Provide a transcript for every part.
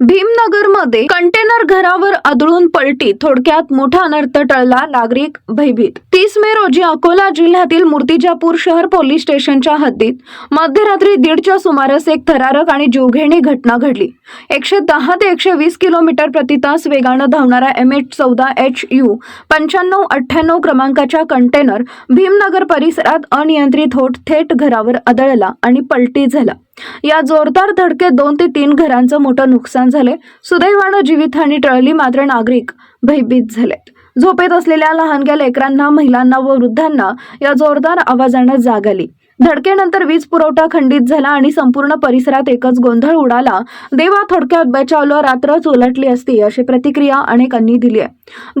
भीमनगरमध्ये container घरावर आदळून पलटी थोडक्यात मोठा अनर्थ टळला नागरिक भयभीत. तीस मे रोजी अकोला जिल्ह्यातील मूर्तिजापूर शहर पोलीस स्टेशनच्या हद्दीत मध्यरात्री दीडच्या सुमारास एक थरारक आणि जीवघेणी घटना घडली. एकशे दहा ते एकशे वीस किलोमीटर प्रति तास वेगानं धावणारा एम एच चौदा एच यू पंच्याण्णव अठ्ठ्याण्णव क्रमांकाच्या कंटेनर भीमनगर परिसरात अनियंत्रित होत थेट घरावर आदळला आणि पलटी झाला. या जोरदार धडकेत दोन ते तीन घरांचं मोठं नुकसान झाले. सुदैवानं जीवितहानी टळली मात्र नागरिक भयभीत झालेत. झोपेत असलेल्या लहानग्या लेकरांना महिलांना व वृद्धांना या जोरदार आवाजानं जाग आली. धडकेनंतर वीज पुरवठा खंडित झाला आणि संपूर्ण परिसरात एकच गोंधळ उडाला. देवा थोडक्यात बचावलं रात्रच उलटली असती अशी प्रतिक्रिया अनेकांनी दिली आहे.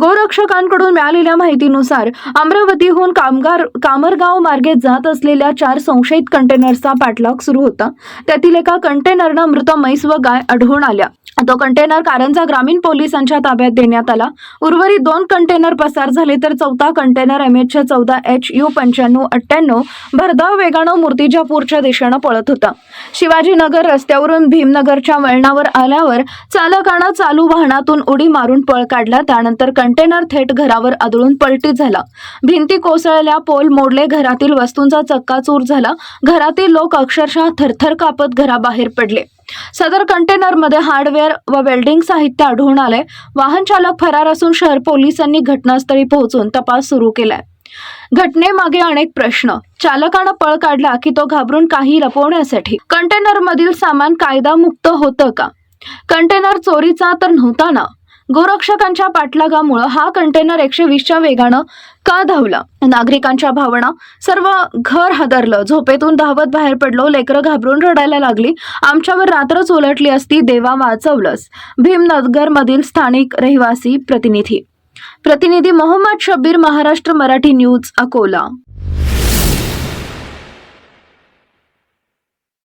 गोरक्षकांकडून मिळालेल्या माहितीनुसार अमरावतीहून कामगार कामरगाव मार्गे जात असलेल्या चार संशयित कंटेनर्सचा पाठलाग सुरू होता. त्यातील एका कंटेनरनं मृत म्हैस व गाय आढळून आल्या. तो कंटेनर कारंजा ग्रामीण पोलिसांच्या ताब्यात देण्यात आला. उर्वरित दोन कंटेनर पसार झाले तर चौथा कंटेनर एम एच चौदा एच यू पंच्याण्णव अठ्ठ्याण्णव भरधाव वेगानं मूर्तिजापूरच्या दिशेनं पळत होता. शिवाजीनगर रस्त्यावरून भीमनगरच्या वळणावर आल्यावर चालकानं चालू वाहनातून उडी मारून पळ काढला. त्यानंतर कंटेनर थेट घरावर आदळून पलटी झाला. भिंती कोसळल्या पोल मोडले घरातील वस्तूंचा चक्काचूर झाला. घरातील लोक अक्षरशः थरथर कापत घराबाहेर पडले. सदर कंटेनरमध्ये हार्डवेअर व वेल्डिंग साहित्य आढळून आले वाहन चालक फरार असून शहर पोलिसांनी घटनास्थळी पोहोचून तपास सुरू केलाय. घटनेमागे अनेक प्रश्न. चालकानं पळ काढला की तो घाबरून काही लपवण्यासाठी. कंटेनरमधील सामान कायदा मुक्त होतं का? कंटेनर चोरीचा तर नव्हता ना? गोरक्षकांच्या पाठलागामुळं हा कंटेनर एकशे वीसच्या वेगानं का धावला? नागरिकांच्या भावना? सर्व घर हादरलं. झोपेतून धावत बाहेर पडलो. लेकरं घाबरून रडायला लागली. आमच्यावर रात्रच उलटली असती देवा वाचवलंस. भीमनगर मधील स्थानिक रहिवासी प्रतिनिधी. प्रतिनिधी मोहम्मद शब्बीर महाराष्ट्र मराठी न्यूज अकोला.